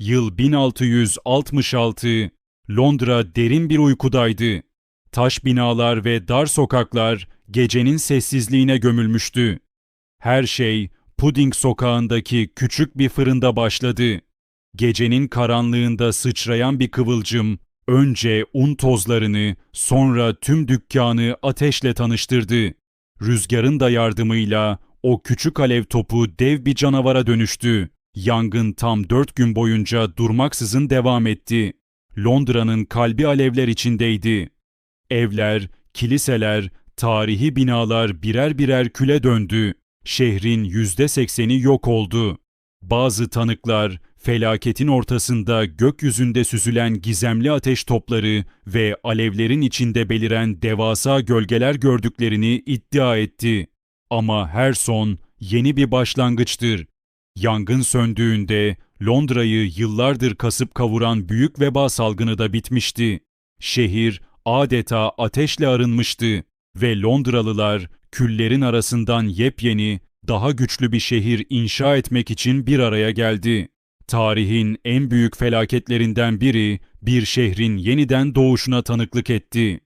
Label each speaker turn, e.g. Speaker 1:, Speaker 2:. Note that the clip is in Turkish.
Speaker 1: Yıl 1666. Londra derin bir uykudaydı. Taş binalar ve dar sokaklar gecenin sessizliğine gömülmüştü. Her şey Pudding sokağındaki küçük bir fırında başladı. Gecenin karanlığında sıçrayan bir kıvılcım önce un tozlarını sonra tüm dükkanı ateşle tanıştırdı. Rüzgarın da yardımıyla o küçük alev topu dev bir canavara dönüştü. Yangın tam dört gün boyunca durmaksızın devam etti. Londra'nın kalbi alevler içindeydi. Evler, kiliseler, tarihi binalar birer birer küle döndü. Şehrin yüzde sekseni yok oldu. Bazı tanıklar felaketin ortasında gökyüzünde süzülen gizemli ateş topları ve alevlerin içinde beliren devasa gölgeler gördüklerini iddia etti. Ama her son yeni bir başlangıçtır. Yangın söndüğünde Londra'yı yıllardır kasıp kavuran büyük veba salgını da bitmişti. Şehir adeta ateşle arınmıştı ve Londralılar küllerin arasından yepyeni, daha güçlü bir şehir inşa etmek için bir araya geldi. Tarihin en büyük felaketlerinden biri bir şehrin yeniden doğuşuna tanıklık etti.